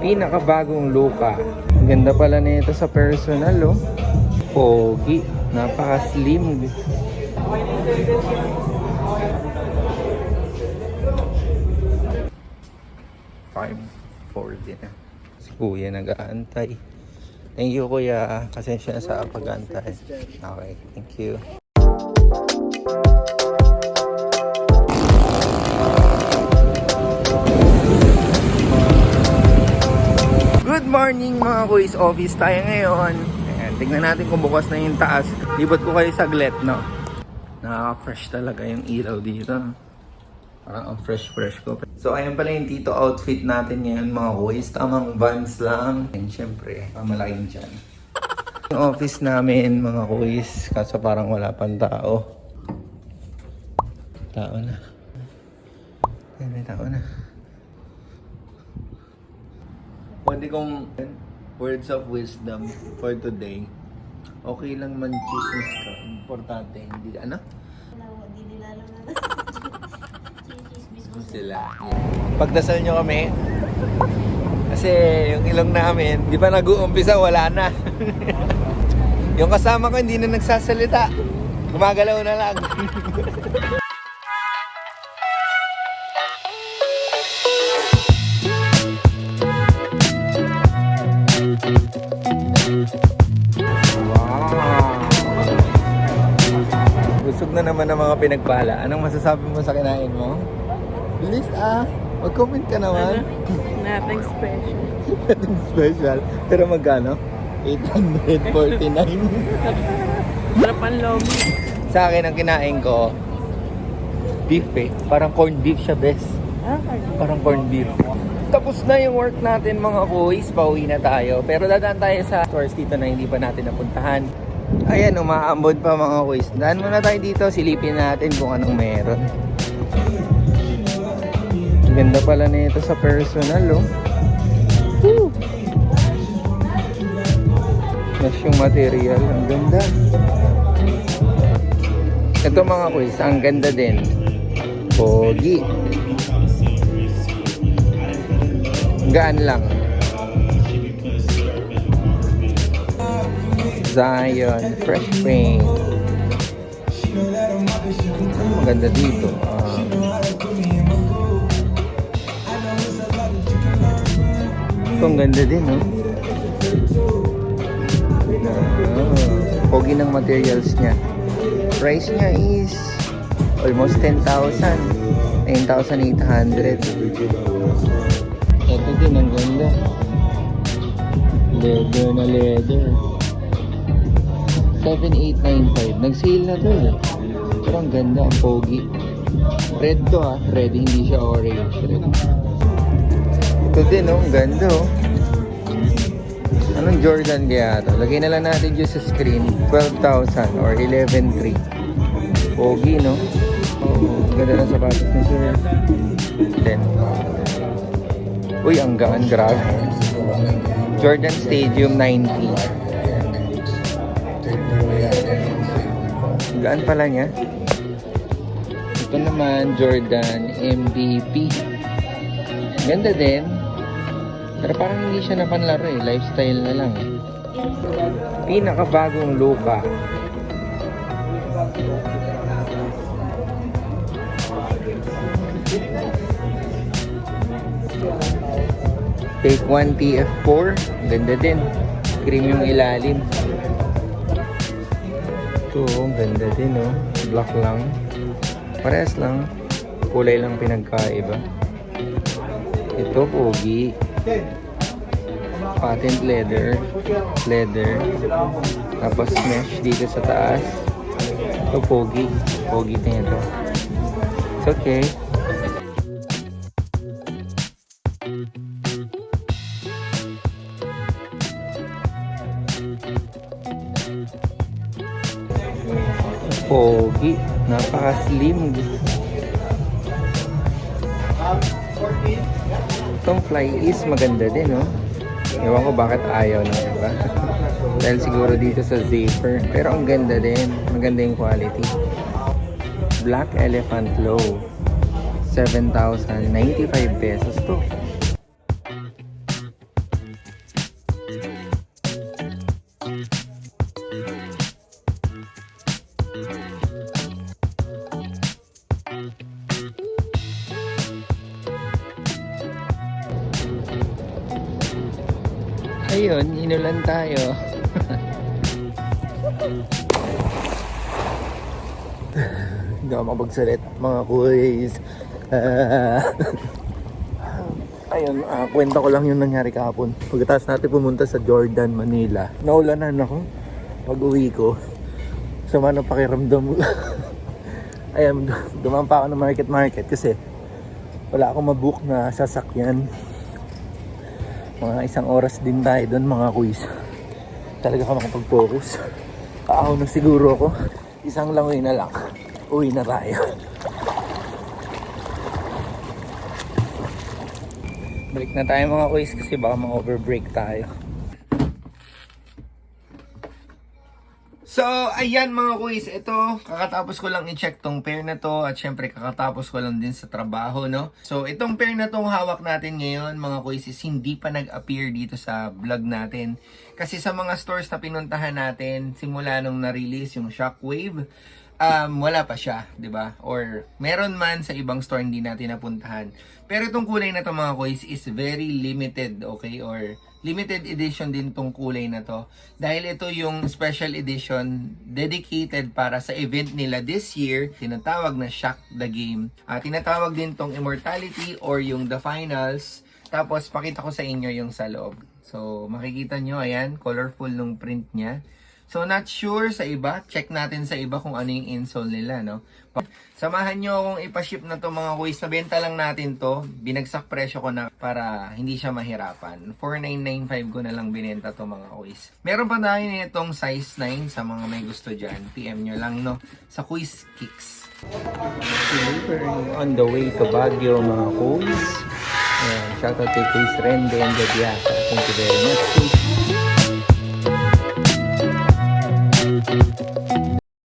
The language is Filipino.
Pinakabagong luka. Ang Ganda pala nito sa personal, oh. Pogi. Napaka-slim. Five forty na. Si Kuya nag-aantay. Thank you, Kuya. Pasensya na sa pag-aantay. Okay, thank you. Good morning mga kuis office tayo ngayon. Ayan, tignan natin kung bukas na yung taas. Libot ko kayo saglit, no? Nakaka-fresh talaga yung ilaw dito. Parang ang fresh-fresh ko. So, ayan pala yung tito outfit natin ngayon mga kuis. Tamang vans lang. And syempre, pamalaking dyan. Yung office namin mga kuis. Kaso parang wala pang tao. Tao na. May tao na. Pwede kong words of wisdom for today. Okay lang man chismis ka. Importante, hindi ano? Hindi nila alam na Sila. Pagdasal nyo kami. Kasi yung ilong namin, di ba nag-uumpisa, wala na. yung kasama ko hindi na nagsasalita. Gumagalaw na lang. Busog na naman ang mga pinagpala. Anong masasabi mo sa kinain mo? Bilis ah! Mag-comment ka naman. Nothing special. Nothing special. Pero magkano? 849. Sarap ang lomi. sa akin, ang kinain ko, beef eh. Parang corned beef siya, best. Ah, Parang corned beef. Tapos na yung work natin mga kuys, pauwi na tayo. Pero dadaan tayo sa stores dito na hindi pa natin napuntahan. Ayan, umaambod pa mga kuys. Daan muna tayo dito, silipin natin kung anong meron. Ganda pala nito sa personal, oh. Woo! Mas yung material, ang ganda. Ito mga kuys, ang ganda din. Pogi. Gaan lang. Zion, fresh paint. Maganda dito? Ah, ito ang ganda din, no? Ah, pogi ng materials niya. Price niya is almost 10,000. 9,800. Ito din, ang ganda. Leather na leather. 7,895. Nag-sale na to eh. Pero ang ganda, ang pogi. Red to ah. Red, hindi siya orange. Red. Ito din oh, ang ganda oh. Anong Jordan kaya to? Lagay na lang natin dyan sa screen. 12,000 or 11,300. Pogi no? Oh, ganda ng sapatos ni Sir. Then, uy, ang gaan, grabe. Jordan Stadium 90. Gaan pala niya. Ito naman, Jordan MVP. Ganda din. Pero parang hindi siya napanlaro eh. Lifestyle na lang eh. Pinakabagong lupa. Take 1 TF4. Ganda din. Cream yung ilalim. Ito, ang ganda din oh. Black lang. Parehas lang. Kulay lang pinagkaiba. Ito, pogi. Patent leather. Leather. Tapos mesh dito sa taas. Ito, pogi. Pogi na ito. It's okay. Pogi. Napaka-slim. Itong fly is maganda din, no? Ewan ko bakit ayaw ng iba. Dahil siguro dito sa zipper. Pero ang ganda din. Maganda yung quality. Black Elephant Low. 7,095 pesos to. Ayun, inulan tayo. Hindi ako makapagsalit, mga kuys. Ah. ayun, ah, kwenta ko lang yung nangyari kahapon. Pagkatapos natin pumunta sa Jordan, Manila, naulanan ako pag uwi ko. Sama ng pakiramdam. ayun, dumaan pa ako ng market market kasi wala akong mabook na sasakyan. Mga isang oras din tayo doon mga quiz. Talaga ka makapag-focus. Paahaw na siguro ako. Isang langoy na lang. Uwi na tayo. Break na tayo mga quiz kasi baka ma-overbreak tayo. So, ayan mga kuis, ito, kakatapos ko lang i-check tong pair na to at syempre kakatapos ko lang din sa trabaho, no? So, itong pair na tong hawak natin ngayon, mga kuis, is hindi pa nag-appear dito sa vlog natin. Kasi sa mga stores na pinuntahan natin, simula nung na-release yung Shockwave, um, wala pa siya, 'di ba? Or meron man sa ibang store hindi natin napuntahan. Pero itong kulay na to mga kuys is very limited, okay? Or limited edition din tong kulay na to. Dahil ito yung special edition dedicated para sa event nila this year, tinatawag na Shock the Game. Ah, tinatawag din tong Immortality or yung The Finals. Tapos pakita ko sa inyo yung sa loob. So makikita nyo, ayan, colorful nung print niya. So, not sure sa iba. Check natin sa iba kung ano yung insole nila, no? Samahan nyo akong ipaship na to mga kuys. Nabenta lang natin to. Binagsak presyo ko na para hindi siya mahirapan. 4995 ko na lang binenta to mga kuys. Meron pa tayo nitong size 9 sa mga may gusto dyan. PM nyo lang, no? Sa Quiz Kicks. Delivering on the way to Baguio, mga kuys. Ayan, shoutout kay Kuys Rende and Gadiasa. Thank you very much,